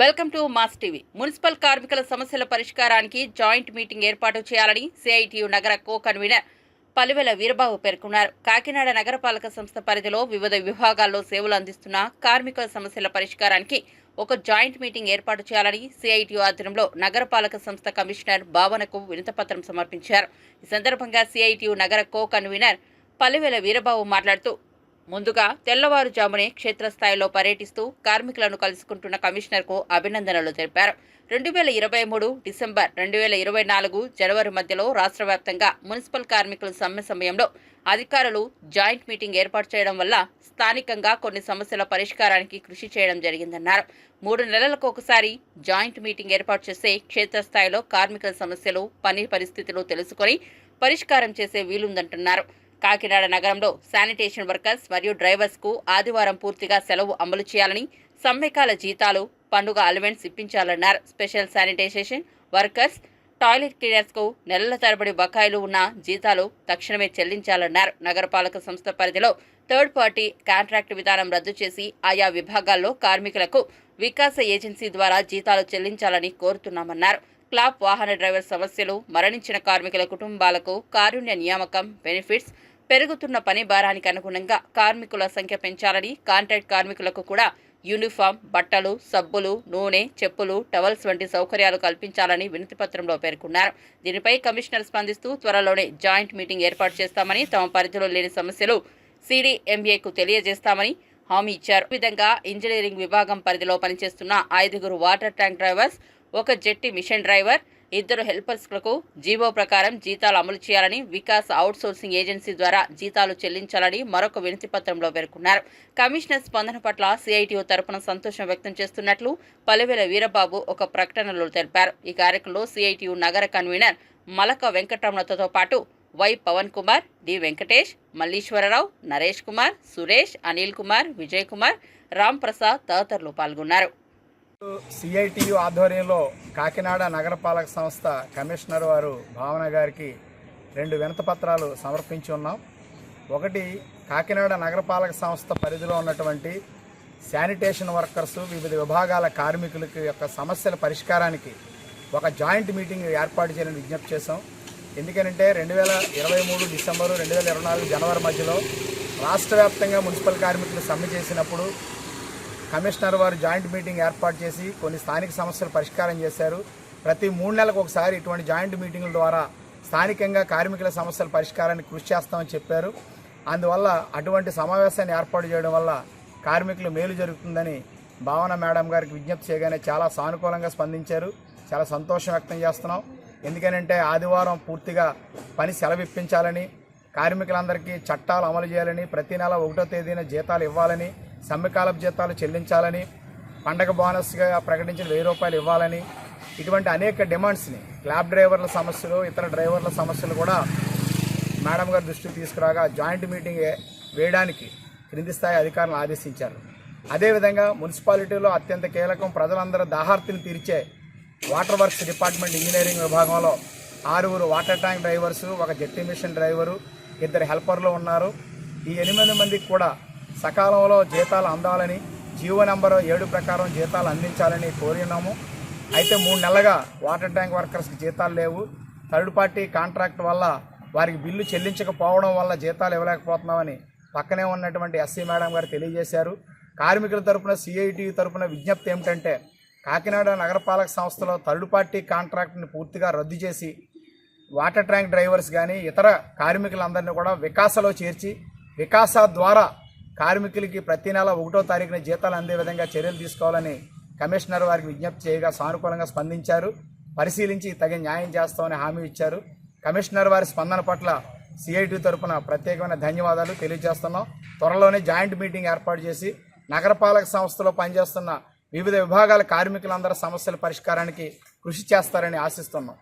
Welcome to mass TV. Municipal కార్మికుల సమస్యల పరిష్కారానికి జాయింట్ మీటింగ్ ఏర్పాటు చేయాలని సిఐటియు నగర కో కన్వీనర్ పలివెల వీరబాబు పేర్కొన్నారు. కాకినాడ నగరపాలక సంస్థ పరిధిలో వివిధ విభాగాల్లో సేవలు అందిస్తున్న కార్మికుల సమస్యల పరిష్కారానికి ఒక జాయింట్ మీటింగ్ ఏర్పాటు చేయాలని సిఐటియు ఆధ్వర్యంలో నగరపాలక సంస్థ కమిషనర్ భావనకు వినతపత్రం సమర్పించారు. ఈ సందర్భంగా సిఐటియు నగర కో కన్వీనర్ పలివెల వీరబాబు మాట్లాడుతూ ముందుగా తెల్లవారుజామునే క్షేత్రస్థాయిలో పర్యటిస్తూ కార్మికులను కలుసుకుంటున్న కమిషనర్కు అభినందనలు తెలిపారు. రెండు వేల ఇరవై మూడు డిసెంబర్ రెండు వేల ఇరవై నాలుగు జనవరి మధ్యలో రాష్ట్ర వ్యాప్తంగా మున్సిపల్ కార్మికుల సమ్మె సమయంలో అధికారులు జాయింట్ మీటింగ్ ఏర్పాటు చేయడం వల్ల స్థానికంగా కొన్ని సమస్యల పరిష్కారానికి కృషి చేయడం జరిగిందన్నారు. మూడు నెలలకు ఒకసారి జాయింట్ మీటింగ్ ఏర్పాటు చేసే క్షేత్రస్థాయిలో కార్మికుల సమస్యలు పని పరిస్థితులు తెలుసుకొని పరిష్కారం చేసే వీలుందంటున్నారు. కాకినాడ నగరంలో శానిటేషన్ వర్కర్స్ మరియు డ్రైవర్స్కు ఆదివారం పూర్తిగా సెలవు అమలు చేయాలని సమ్మెకాల జీతాలు పండుగ అలవెన్స్ ఇప్పించాలన్నారు. స్పెషల్ శానిటైజేషన్ వర్కర్స్ టాయిలెట్ క్లీనర్స్కు నెలల తరబడి బకాయిలు ఉన్న జీతాలు తక్షణమే చెల్లించాలన్నారు. నగరపాలక సంస్థ పరిధిలో థర్డ్ పార్టీ కాంట్రాక్ట్ విధానం రద్దు చేసి ఆయా విభాగాల్లో కార్మికులకు వికాస ఏజెన్సీ ద్వారా జీతాలు చెల్లించాలని కోరుతున్నామన్నారు. క్లాప్ వాహన డ్రైవర్ సమస్యలు మరణించిన కార్మికుల కుటుంబాలకు కారుణ్య నియామకం బెనిఫిట్స్ పెరుగుతున్న పని భారానికి అనుగుణంగా కార్మికుల సంఖ్య పెంచాలని కాంట్రాక్ట్ కార్మికులకు కూడా యూనిఫామ్ బట్టలు సబ్బులు నూనె చెప్పులు టవల్స్ వంటి సౌకర్యాలు కల్పించాలని వినతిపత్రంలో పేర్కొన్నారు. దీనిపై కమిషనర్ స్పందిస్తూ త్వరలోనే జాయింట్ మీటింగ్ ఏర్పాటు చేస్తామని తమ పరిధిలో లేని సమస్యలు సిడిఎంఏకు తెలియజేస్తామని హామీ ఇచ్చారు. విధంగా ఇంజనీరింగ్ విభాగం పరిధిలో పనిచేస్తున్న ఐదుగురు వాటర్ ట్యాంక్ డ్రైవర్స్ ఒక జెట్టి మిషన్ డ్రైవర్ ఇద్దరు హెల్పర్స్లకు జీవో ప్రకారం జీతాలు అమలు చేయాలని వికాస్ అవుట్ సోర్సింగ్ ఏజెన్సీ ద్వారా జీతాలు చెల్లించాలని మరొక వినతి పత్రంలో పేర్కొన్నారు. కమిషనర్ స్పందన పట్ల సిఐటిఓ తరపున సంతోషం వ్యక్తం చేస్తున్నట్లు పలువేల వీరబాబు ఒక ప్రకటనలో తెలిపారు. ఈ కార్యక్రమంలో సిఐటియు నగర కన్వీనర్ మలక వెంకటరమణతో పాటు వై పవన్ కుమార్ డి వెంకటేష్ మల్లీశ్వరరావు నరేష్ కుమార్ సురేష్ అనిల్ కుమార్ విజయ్ కుమార్ రామ్ ప్రసాద్ తదితరులు పాల్గొన్నారు. సిఐటియు ఆధ్వర్యంలో కాకినాడ నగరపాలక సంస్థ కమిషనర్ వారు భావన గారికి రెండు వినతపత్రాలు సమర్పించి ఉన్నాం. ఒకటి కాకినాడ నగరపాలక సంస్థ పరిధిలో ఉన్నటువంటి శానిటేషన్ వర్కర్స్ వివిధ విభాగాల కార్మికులకి యొక్క సమస్యల పరిష్కారానికి ఒక జాయింట్ మీటింగ్ ఏర్పాటు చేయాలని విజ్ఞప్తి చేశాం. ఎందుకంటే రెండు వేల ఇరవై మూడు డిసెంబరు రెండు వేల ఇరవై నాలుగు జనవరి మధ్యలో రాష్ట్ర వ్యాప్తంగా మున్సిపల్ కార్మికులు సమ్మె చేసినప్పుడు కమిషనర్ వారు జాయింట్ మీటింగ్ ఏర్పాటు చేసి కొన్ని స్థానిక సమస్యలు పరిష్కారం చేశారు. ప్రతి మూడు నెలలకు ఒకసారి ఇటువంటి జాయింట్ మీటింగుల ద్వారా స్థానికంగా కార్మికుల సమస్యల పరిష్కారానికి కృషి చేస్తామని చెప్పారు. అందువల్ల అటువంటి సమావేశాన్ని ఏర్పాటు చేయడం వల్ల కార్మికులు మేలు జరుగుతుందని భావన మేడం గారికి విజ్ఞప్తి చేయగానే చాలా సానుకూలంగా స్పందించారు. చాలా సంతోషం వ్యక్తం చేస్తున్నాం. ఎందుకనంటే ఆదివారం పూర్తిగా పని సెలవిప్పించాలని కార్మికులందరికీ చట్టాలు అమలు చేయాలని ప్రతి నెల ఒకటో తేదీన జీతాలు ఇవ్వాలని సమ్మెకాలపు జీతాలు చెల్లించాలని పండగ బోనస్గా ప్రకటించిన వెయ్యి రూపాయలు ఇవ్వాలని ఇటువంటి అనేక డిమాండ్స్ని క్యాబ్ డ్రైవర్ల సమస్యలు ఇతర డ్రైవర్ల సమస్యలు కూడా మేడం గారి దృష్టికి తీసుకురాగా జాయింట్ మీటింగ్ వేయడానికి క్రింది స్థాయి అధికారులను ఆదేశించారు. అదేవిధంగా మున్సిపాలిటీలో అత్యంత కీలకం ప్రజలందరూ దాహార్తిని తీర్చే వాటర్ వర్క్స్ డిపార్ట్మెంట్ ఇంజనీరింగ్ విభాగంలో ఆరుగురు వాటర్ ట్యాంక్ డ్రైవర్స్ ఒక జెట్టి మిషన్ డ్రైవరు ఇద్దరు హెల్పర్లు ఉన్నారు. ఈ ఎనిమిది మందికి కూడా సకాలంలో జీతాలు అందాలని జీవో నెంబర్ ఏడు ప్రకారం జీతాలు అందించాలని కోరినాము అయితే మూడు నెలలుగా వాటర్ ట్యాంక్ వర్కర్స్కి జీతాలు లేవు. థర్డ్ పార్టీ కాంట్రాక్ట్ వల్ల వారికి బిల్లు చెల్లించకపోవడం వల్ల జీతాలు ఇవ్వలేకపోతున్నామని పక్కనే ఉన్నటువంటి ఎస్సీ మేడం గారు తెలియజేశారు. కార్మికుల తరపున సిఐటి తరపున విజ్ఞప్తి ఏమిటంటే కాకినాడ నగరపాలక సంస్థలో థర్డ్ పార్టీ కాంట్రాక్ట్ని పూర్తిగా రద్దు చేసి వాటర్ ట్యాంక్ డ్రైవర్స్ కానీ ఇతర కార్మికులందరినీ కూడా వికాసలో చేర్చి వికాస ద్వారా కార్మికులకి ప్రతి నెల ఒకటో తారీఖున జీతాలు అందే విధంగా చర్యలు తీసుకోవాలని కమిషనర్ వారికి విజ్ఞప్తి చేయగా సానుకూలంగా స్పందించారు. పరిశీలించి తగిన న్యాయం చేస్తామని హామీ ఇచ్చారు. కమిషనర్ వారి స్పందన పట్ల సిఐటి తరపున ప్రత్యేకమైన ధన్యవాదాలు తెలియజేస్తున్నాం. త్వరలోనే జాయింట్ మీటింగ్ ఏర్పాటు చేసి నగరపాలక సంస్థలో పనిచేస్తున్న వివిధ విభాగాల కార్మికులందరి సమస్యల పరిష్కారానికి కృషి చేస్తారని ఆశిస్తున్నాం.